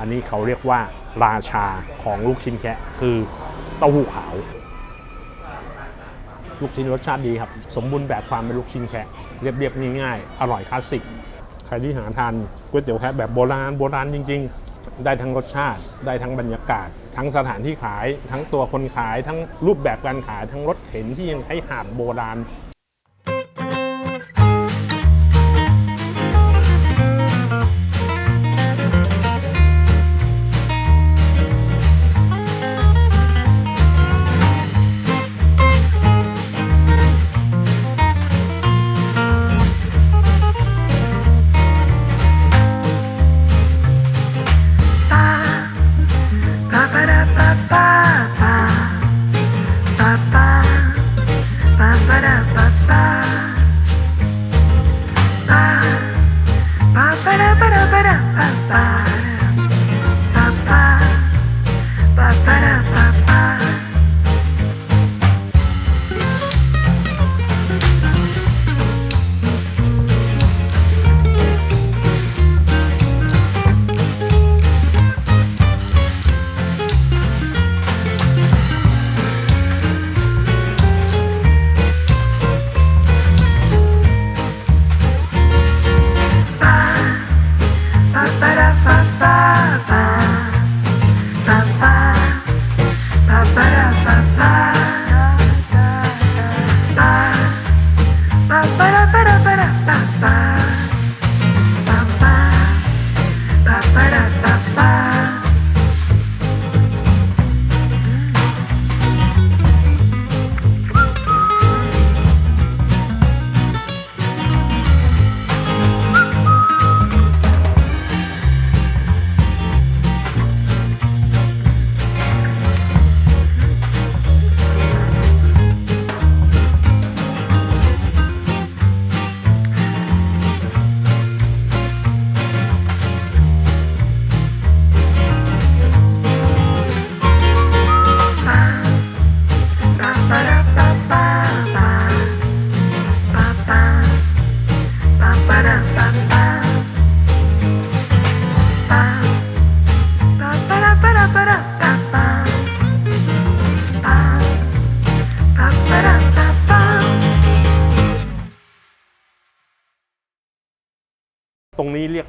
อันนี้เขาเรียกว่าราชาของลูกชิ้นแคะคือเต้าหู้ขาว ลูกชิ้นรสชาติดีครับ สมบูรณ์แบบความเป็นลูกชิ้นแคะเรียบๆง่ายๆอร่อยคลาสสิกใครที่หาทานก๋วยเตี๋ยวแคะแบบโบราณโบราณจริง ๆ ได้ทั้งรสชาติ ได้ทั้งบรรยากาศ ทั้งสถานที่ขาย ทั้งตัวคนขาย ทั้งรูปแบบการขาย ทั้งรถเข็นที่ยังใช้หาบโบราณ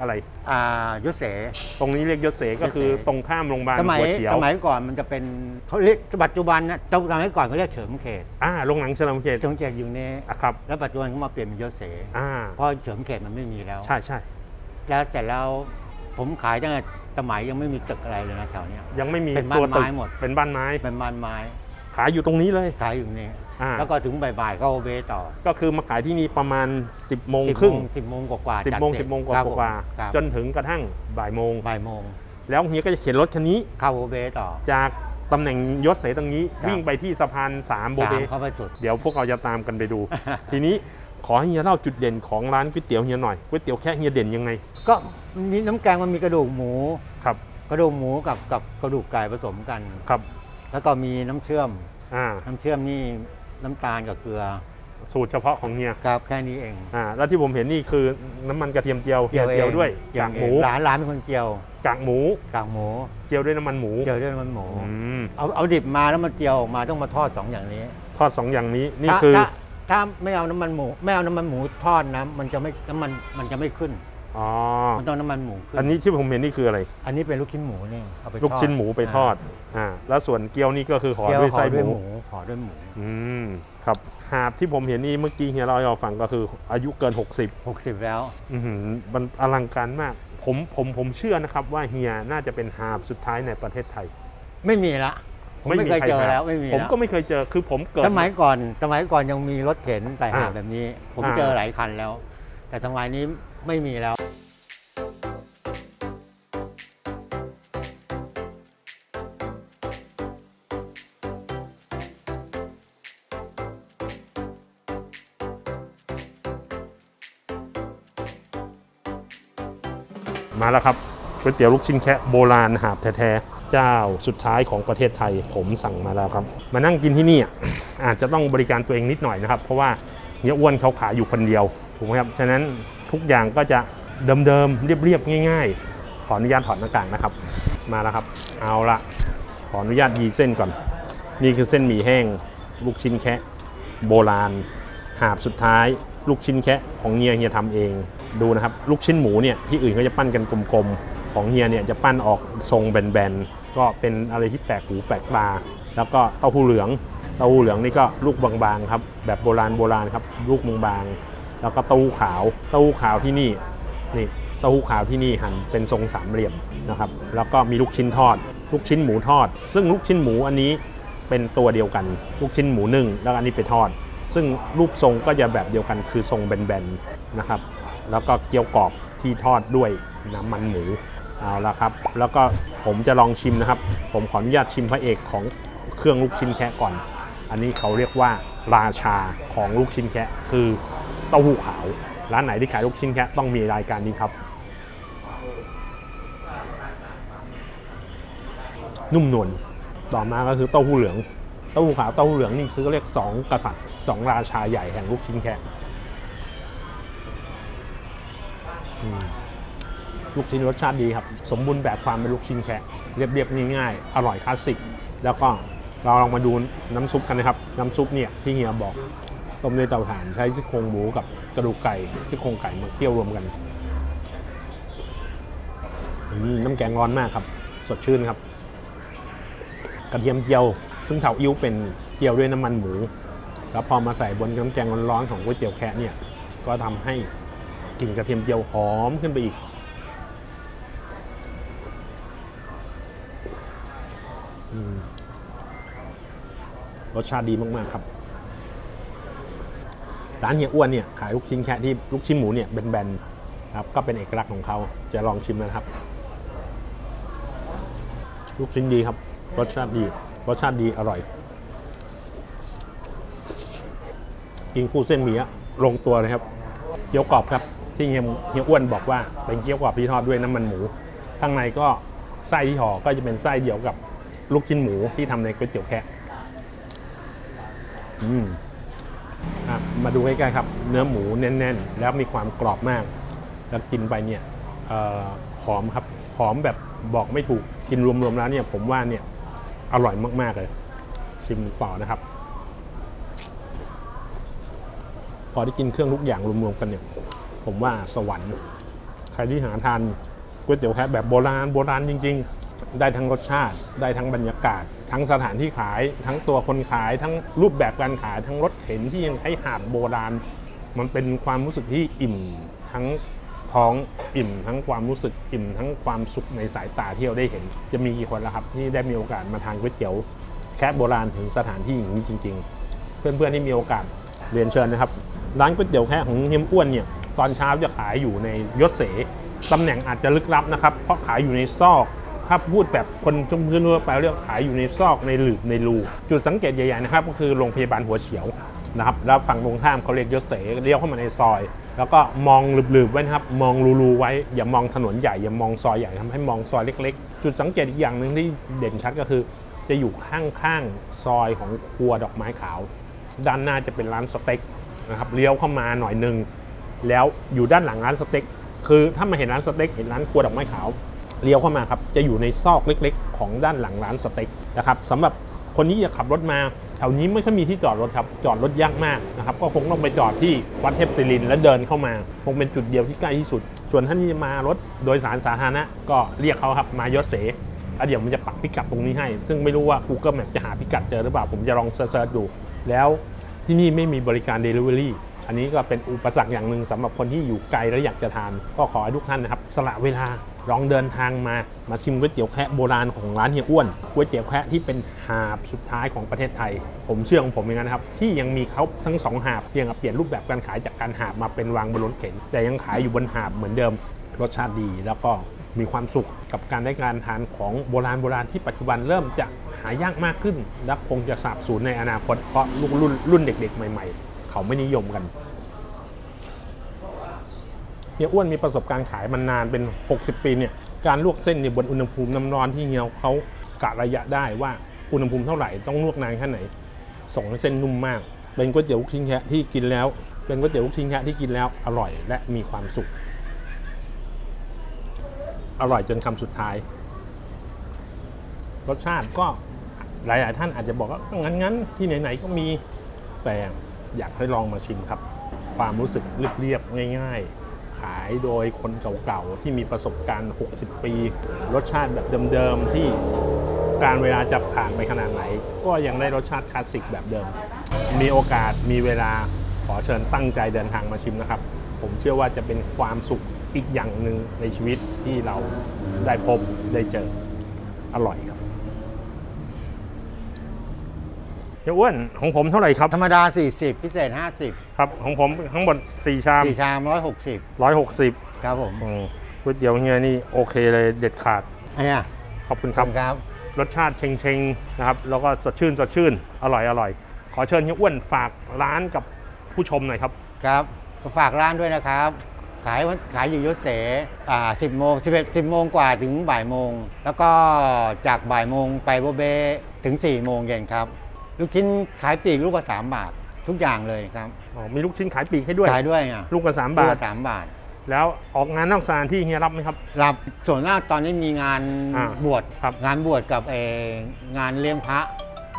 อะไรอ่ายศเสตรงนี้เรียกยศเสก็คือยศเสตรงข้ามโรงพยาบาลสมัยหัวเฉียวสมัยก่อนมันจะเป็นเขาเรียกปัจจุบันนะสมัยก่อนเขาเรียกเฉลิมเขตอ่าโรงหนังเฉลิมเขตเฉลิมเขตอยู่นี้อะครับแล้วปัจจุบันเขามาเปลี่ยนเป็นยศเสอ่าเพราะเฉลิมเขตมันไม่มีแล้ว ใช่ใช่แล้วเสร็จแล้วผมขายตั้งแต่สมัยยังไม่มีตึกอะไรเลยนะแถวเนี้ยยังไม่มีเป็นบ้านตัวตึกไม้หมดเป็นบ้านไม้เป็นบ้านไม้ ขายอยู่ตรงนี้เลยขายอยู่นี่ อ่า แล้วก็ถึงบ่ายๆก็โอเบต่อก็คือมาขายที่นี่ประมาณ 10โมงสิบครึ่ง สิบโมงกว่าๆสิบจัดโมงเสร็จสิบโมงกครับผมว่าครับๆจนถึงกระทั่งบ่ายโมง บ่ายโมงแล้วเฮียก็จะเข็นรถคันนี้เข้าโอเบต่อ จากตำแหน่งยศเสตรงนี้ ครับ วิ่งไปที่สะพาน3โบตาเบมเข้าไปสุด เดี๋ยวพวกเราจะตามกันไปดู ทีนี้ขอให้เฮียเล่าจุดเด่นของร้านก๋วยเตี๋ยวเฮียหน่อยก๋วยเตี๋ยวแค่เฮียเด่นยังไงก็มีน้ำแกงมันมีกระดูกหมู ครับกระดูกหมูกับกับกระดูกไก่ผสมกัน ครับแล้วก็มีน้ำเชื่อม อ่า น้ำเชื่อมนี่ น้ำตาลกับเกลือสูตรเฉพาะของเฮียครับแค่นี้เองอ่าแล้วที่ผมเห็นนี่คือน้ำมันกระเทียมเจียวเฮียเองเจียวด้วยเจียกาวกเอหมูงร้านร้านเป็นคนเจียวกากหมูกากหมูเจียวด้วยน้ำมันหมูเจียวด้วยน้ำมันหมู อืมเอาเอาดิบมาแล้วมาเจียวออกมาต้องมาทอดสองอย่างนี้ทอดสองอย่างนี้นี่ถ้าคือ ถ้าถ้าไม่เอาน้ำมันหมู ไม่เอาน้ำมันหมูทอดนะมันจะไม่น้ำมันมันจะไม่ขึ้น อ๋อ มันต้องน้ำมันหมูขึ้นอันนี้ที่ผมเห็นนี่คืออะไร อันนี้เป็นลูกชิ้นหมูนี่เอาไปทอดลูกชิ้นหมูไปทอด อ่า แล้วส่วนเกี๊ยวนี่ก็คือห่อเจียวด้วยห่อไส้ด้วยหหมูมูห่อด้วยหมู อืม ครับ หาบที่ผมเห็นนี่เมื่อกี้เฮียเราให้เราฟังก็คืออายุเกิน 60 60 แล้ว อือหือมันอลังการมาก ผมผมผมเชื่อนะครับว่าเฮียน่าจะเป็นหาบสุดท้ายในประเทศไทย ไม่มีละผมไม่เคยเจอหาบแล้วไม่มีผมแล้วก็ไม่เคยเจอคือผมเกิดสมัยก่อนสมัยก่อนยังมีรถเข็นใส่หาบอ่าแบบนี้ ผมอ่าเจอหลายคันแล้ว แต่สมัยนี้ไม่มีแล้ว มาแล้วครับก๋วยเตี๋ยวลูกชิ้นแคะโบราณหาบแท้ๆเจ้าสุดท้ายของประเทศไทย ผมสั่งมาแล้วครับ มานั่งกินที่นี่อาจจะต้องบริการตัวเองนิดหน่อยนะครับ เพราะว่าเฮียอ้วนเขาขายอยู่คนเดียวถูกไหมครับฉะนั้นทุกอย่างก็จะเดิมๆเรียบๆง่าย ๆ ขออนุญาตถอดหน้ากากนะครับ มาแล้วครับ เอาละขออนุญาตยีเส้นก่อน นี่คือเส้นหมี่แห้งลูกชิ้นแคะโบราณ หาบสุดท้าย ลูกชิ้นแคะของเฮียเฮียทำเอง ดูนะครับลูกชิ้นหมูเนี่ยที่อื่นเขาจะปั้นกันกลมๆ ของเฮียเนี่ยจะปั้นออกทรงแบนๆ ก็เป็นอะไรที่แปลกหูแปลกตา แล้วก็เต้าหู้เหลือง เต้าหู้เหลืองนี่ก็ลูกบางๆครับแบบโบราณโบราณครับลูกบางๆ แล้วก็เต้าหู้ขาว เต้าหู้ขาวที่นี่นี่เต้าหู้ขาวที่นี่หั่นเป็นทรงสามเหลี่ยมนะครับ แล้วก็มีลูกชิ้นทอด ลูกชิ้นหมูทอด ซึ่งลูกชิ้นหมูอันนี้เป็นตัวเดียวกัน ลูกชิ้นหมูนึ่งแล้วอันนี้ไปทอด ซึ่งรูปทรงก็จะแบบเดียวกันคือทรงแบนๆนะครับ แล้วก็เกี๊ยวกรอบที่ทอดด้วยน้ำมันหมูเอาละครับ แล้วก็ผมจะลองชิมนะครับ ผมขออนุญาตชิมพระเอกของเครื่องลูกชิ้นแคะก่อน อันนี้เขาเรียกว่าราชาของลูกชิ้นแคะคือเต้าหู้ขาว ร้านไหนที่ขายลูกชิ้นแคะต้องมีรายการนี้ครับ นุ่มนวลต่อมาก็คือเต้าหู้เหลือง เต้าหู้ขาวเต้าหู้เหลืองนี่คือเรียกสองกษัตริย์สองราชาใหญ่แห่งลูกชิ้นแคะอืม ลูกชิ้นรสชาติดีครับ สมบูรณ์แบบความเป็นลูกชิ้นแคะเรียบๆง่ายๆอร่อยคลาสสิก แล้วก็เราลองมาดูน้ำซุปกันนะครับ น้ำซุปเนี่ยที่เฮียบอกต้มด้วยเตาถ่านใช้ซี่โครงหมูกับกระดูกไก่ซี่โครงไก่มาเคี่ยวรวมกันน้ำแกงร้อนมากครับ สดชื่นครับ กระเทียมเจียว ซึ่งเถาอิ้วเป็นเจียวด้วยน้ำมันหมู แล้วพอมาใส่บนน้ำแกงร้อนๆของก๋วยเตี๋ยวแคะเนี่ยก็ทำให้ กลิ่นกระเทียมเจียวหอมขึ้นไปอีกอรสชาติดีมากๆครับ ร้านเฮียอ้วนเนี่ยขายลูกชิ้นแคะที่ลูกชิ้นหมูเนี่ยแบนๆครับก็เป็นเอกลักษณ์ของเขาจะลองชิมนะครับ ลูกชิ้นดีครับ รสชาติดี รสชาติดีอร่อย กินคู่เส้นหมี่ลงตัวเลยครับเกี๊ยวกรอบครับ ที่เฮียเฮียอ้วนบอกว่าเป็นเกี๊ยวกรอบที่ทอดด้วยน้ำมันหมู ข้างในก็ไส้ที่ห่อก็จะเป็นไส้เดียวกับลูกชิ้นหมูที่ทำในก๋วยเตี๋ยวแคะอืมมาดูใกล้ๆครับ เนื้อหมูแน่น ๆ แล้วมีความกรอบมาก แล้วกินไปเนี่ยออหอมครับ หอมแบบบอกไม่ถูกกินรวมๆแล้วเนี่ย ผมว่าเนี่ยอร่อยมากๆเลย ชิมต่อนะครับ พอได้กินเครื่องทุกอย่างรวมๆกันเนี่ย ผมว่าสวรรค์ ใครที่หาทานก๋วยเตี๋ยวแคะแบบโบราณโบราณจริง ๆ ได้ทั้งรสชาติ ได้ทั้งบรรยากาศ ทั้งสถานที่ขาย ทั้งตัวคนขาย ทั้งรูปแบบการขาย ทั้งรถเข็นที่ยังใช้หาบโบราณ มันเป็นความรู้สึกที่อิ่มทั้งท้องอิ่มทั้งความรู้สึกอิ่มทั้งความสุขในสายตาที่เราได้เห็น จะมีกี่คนละครับที่ได้มีโอกาสมาทานก๋วยเตี๋ยวแคะโบราณถึงสถานที่อย่างนี้จริง ๆ เพื่อนๆที่มีโอกาสเรียนเชิญนะครับ ร้านก๋วยเตี๋ยวแค่ของเฮียมอ้วนเนี่ย ตอนเช้าจะขายอยู่ในยศเสตำแหน่งอาจจะลึกลับนะครับ เพราะขายอยู่ในซอกถ้าพูดแบบคนทั่วไปเรียกขายอยู่ในซอกในหลืบในรู จุดสังเกตใหญ่ๆนะครับ ก็คือโรงพยาบาลหัวเฉียวนะครับแล้วฝั่งตรงข้ามเขาเรียกยศเสเลี้ยวเข้ามาในซอย แล้วก็มองหลืบๆไว้นะครับ มองรูๆไว้ อย่ามองถนนใหญ่ อย่ามองซอยใหญ่ทำให้มองซอยเล็ก ๆ จุดสังเกตอีกอย่างหนึ่งที่เด่นชัดก็คือ จะอยู่ข้างๆซอยของครัวดอกไม้ขาว ด้านหน้าจะเป็นร้านสเต็กนะครับเลี้ยวเข้ามาหน่อยหนึ่ง แล้วอยู่ด้านหลังร้านสเต็กคือถ้ามาเห็นร้านสเต็กเห็นร้านครัวดอกไม้ขาวเลี้ยวเข้ามาครับจะอยู่ในซอกเล็กๆ ของด้านหลังร้านสเต็กนะครับสำหรับคนที่จะขับรถมาแถวนี้ไม่ค่อยมีที่จอดรถครับจอดรถยากมากนะครับก็คงต้องไปจอดที่วัดเทพศิรินแล้วเดินเข้ามา คงเป็นจุดเดียวที่ใกล้ที่สุด ส่วนท่านที่มารถโดยสารสาธารณะก็เรียกเขาครับมายศเสแล้วเดี๋ยวมันจะปักพิกัดตรงนี้ให้ ซึ่งไม่รู้ว่า Google Map จะหาพิกัดเจอหรือเปล่าผมจะลองเซิร์ชดู แล้วที่นี่ไม่มีบริการ Delivery อันนี้ก็เป็นอุปสรรคอย่างหนึ่งสำหรับคนที่อยู่ไกลแล้วอยากจะทาน ก็ขอให้ทุกท่านนะครับสละเวลาลองเดินทางมามาชิมก๋วยเตี๋ยวแคะโบราณของร้านเฮียอ้วนก๋วยเตี๋ยวแคะที่เป็นหาบสุดท้ายของประเทศไทย ผมเชื่อของผมอย่างนั้นครับ ที่ยังมีเขาทั้งสองหาบเพียงเปลี่ยนรูปแบบการขายจากการหาบมาเป็นวางบนรถเข็น แต่ยังขายอยู่บนหาบเหมือนเดิมรสชาติดีแล้วก็มีความสุขกับการได้การทานของโบราณโบราณที่ปัจจุบันเริ่มจะหายากมากขึ้น และคงจะสาบสูญในอนาคตเพราะรุ่นรุ่นรุ่นเด็ก ๆ ใหม่ ๆ เขาไม่นิยมกันเฮียอ้วนมีประสบการณ์ขายมานานเป็น 60 ปีเนี่ยการลวกเส้นเนี่ยบนอุณหภูมิน้ำร้อนที่เฮียเขากะระยะได้ว่าอุณหภูมิเท่าไหร่ต้องลวกนานแค่ไหนส่งให้เส้นนุ่มมาก เป็นก๋วยเตี๋ยวลูกชิ้นแคะที่กินแล้ว เป็นก๋วยเตี๋ยวลูกชิ้นแคะที่กินแล้วอร่อยและมีความสุข อร่อยจนคำสุดท้าย รสชาติก็หลาย ๆ ท่านอาจจะบอกว่างั้นงั้นๆที่ไหน ๆ ก็มีแต่ อยากให้ลองมาชิมครับ ความรู้สึกเรียบๆง่าย ๆ ขายโดยคนเก่าๆ ที่มีประสบการณ์ 60 ปี รสชาติแบบเดิมๆ ที่การเวลาจะผ่านไปขนาดไหน ก็ยังได้รสชาติคลาสสิกแบบเดิม มีโอกาสมีเวลาขอเชิญตั้งใจเดินทางมาชิมนะครับ ผมเชื่อว่าจะเป็นความสุขอีกอย่างหนึ่งในชีวิตที่เราได้พบได้เจออร่อยครับ เฮียอ้วนของผมเท่าไหร่ครับธรรมดา 40 พิเศษ 50ครับของผมทั้งหมด4ชาม4ชาม160 160ครับผมอืมก๋วยเตี๋ยวเฮียนี่โอเคเลยเด็ดขาดอันเนี้ยขอบคุณครับ ครับ รสชาติเชงๆนะครับ แล้วก็สดชื่นสดชื่น อร่อยอร่อย ขอเชิญเฮียอ้วนฝากร้านกับผู้ชมหน่อยครับ ครับก็ฝากร้านด้วยนะครับ ขายวันขายอยู่ยศเสอ่า10โมง11 10โมงกว่าถึงบ่ายโมง แล้วก็จากบ่ายโมงไปโบเบถึง4โมงเย็นครับ ลูกชิ้นขายปลีกลูกละ3บาท ทุกอย่างเลยครับอ๋อมีลูกชิ้นขายปลีกให้ด้วยขายด้วยอะลูกละสามลูกบาทละ3บาทแล้วออกงานนอกสถานที่เฮียรับไหมครับ รับส่วนมากตอนนี้มีงานอ่าบวชครับ งานบวชกับเอองานเลี้ยงพระ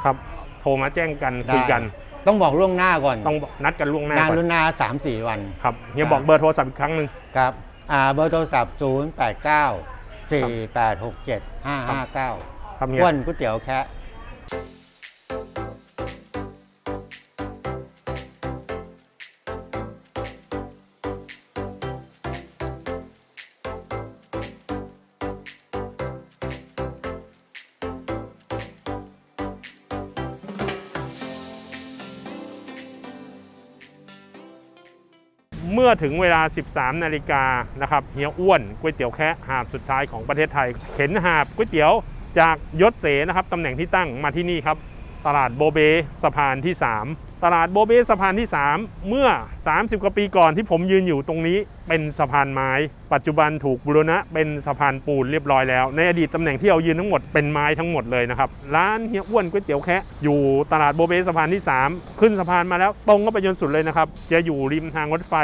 ครับ โทรมาแจ้งกันคุยกัน ได้ต้องบอกล่วงหน้าก่อนต้องนัดกันล่วงหน้างานก่อนล่วงหน้าสามสี่วัน ครับเฮียครับบอกเบอร์โทรศัพท์อีกครั้งหนึ่ง ครับอ่าเบอร์โทรศัพท์ 0 8 9 4 8 6 7 5 5 9ครับเฮีย อ้วนก๋วยเตี๋ยวแคะ มื่อถึงเวลา 13 นาฬิกานะครับเฮียอ้วนก๋วยเตี๋ยวแคะหาบสุดท้ายของประเทศไทย เข็นหาบก๋วยเตี๋ยวจากยศเสนะครับตำแหน่งที่ตั้งมาที่นี่ครับตลาดโบเบสะพานที่ 3 ตลาดโบเบสะพานที่ 3 เมื่อ 30 กว่าปีก่อนที่ผมยืนอยู่ตรงนี้เป็นสะพานไม้ ปัจจุบันถูกบูรณะเป็นสะพานปูนเรียบร้อยแล้ว ในอดีตตำแหน่งที่เรายืนทั้งหมดเป็นไม้ทั้งหมดเลยนะครับ ร้านเฮียอ้วนก๋วยเตี๋ยวแคะอยู่ตลาดโบเบสะพานที่ 3 ขึ้นสะพานมาแล้วตรงก็ไปจนสุดเลยนะครับ จะอยู่ริมทางรถไฟ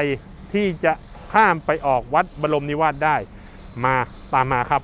ที่จะข้ามไปออกวัดบรมนิวาสได้ มาตามมาครับ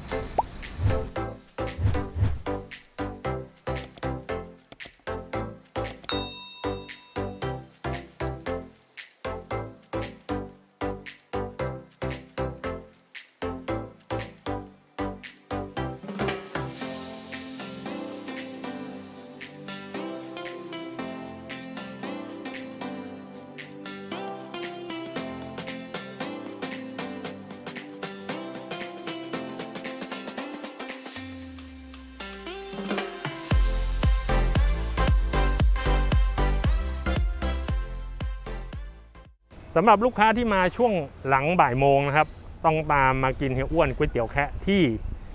สำหรับลูกค้าที่มาช่วงหลังบ่ายโมงนะครับ ต้องตามมากินเฮียอ้วนก๋วยเตี๋ยวแคะที่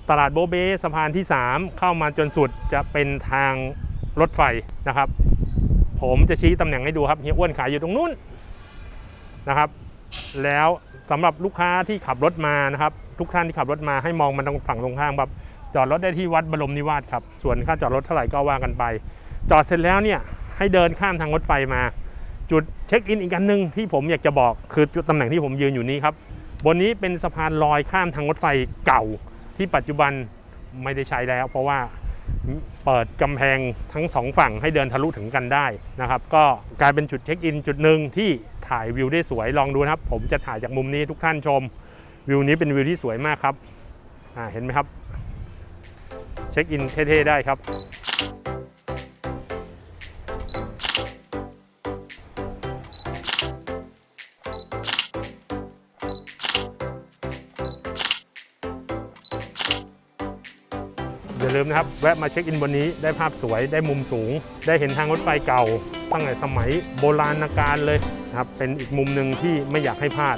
ตลาดโบเบสะพานที่ 3 เข้ามาจนสุดจะเป็นทางรถไฟนะครับ ผมจะชี้ตำแหน่งให้ดูครับเฮียอ้วนขายอยู่ตรงนู้นนะครับ แล้วสำหรับลูกค้าที่ขับรถมานะครับ ทุกท่านที่ขับรถมาให้มองมันตรงฝั่งตรงข้ามแบบจอดรถได้ที่วัดบรมนิวาสครับ ส่วนค่าจอดรถเท่าไหร่ก็ว่ากันไป จอดเสร็จแล้วเนี่ยให้เดินข้ามทางรถไฟมา จุดเช็คอินอีกอันหนึ่งที่ผมอยากจะบอกคือจุดตำแหน่งที่ผมยืนอยู่นี้ครับบนนี้เป็นสะพานลอยข้ามทางรถไฟเก่า ที่ปัจจุบันไม่ได้ใช้แล้ว เพราะว่าเปิดกำแพงทั้งสองฝั่งให้เดินทะลุถึงกันได้นะครับ ก็กลายเป็นจุดเช็คอินจุดหนึ่งที่ถ่ายวิวได้สวยลองดูนะครับ ผมจะถ่ายจากมุมนี้ทุกท่านชม วิวนี้เป็นวิวที่สวยมากครับอ่าเห็นไหมครับ เช็คอินเท่ๆได้ครับ นะครับ แวะมาเช็คอินบนนี้ได้ภาพสวยได้มุมสูง ได้เห็นทางรถไฟเก่าตั้งแต่สมัยโบราณกาลเลยนะครับเป็นอีกมุมหนึ่งที่ไม่อยากให้พลาด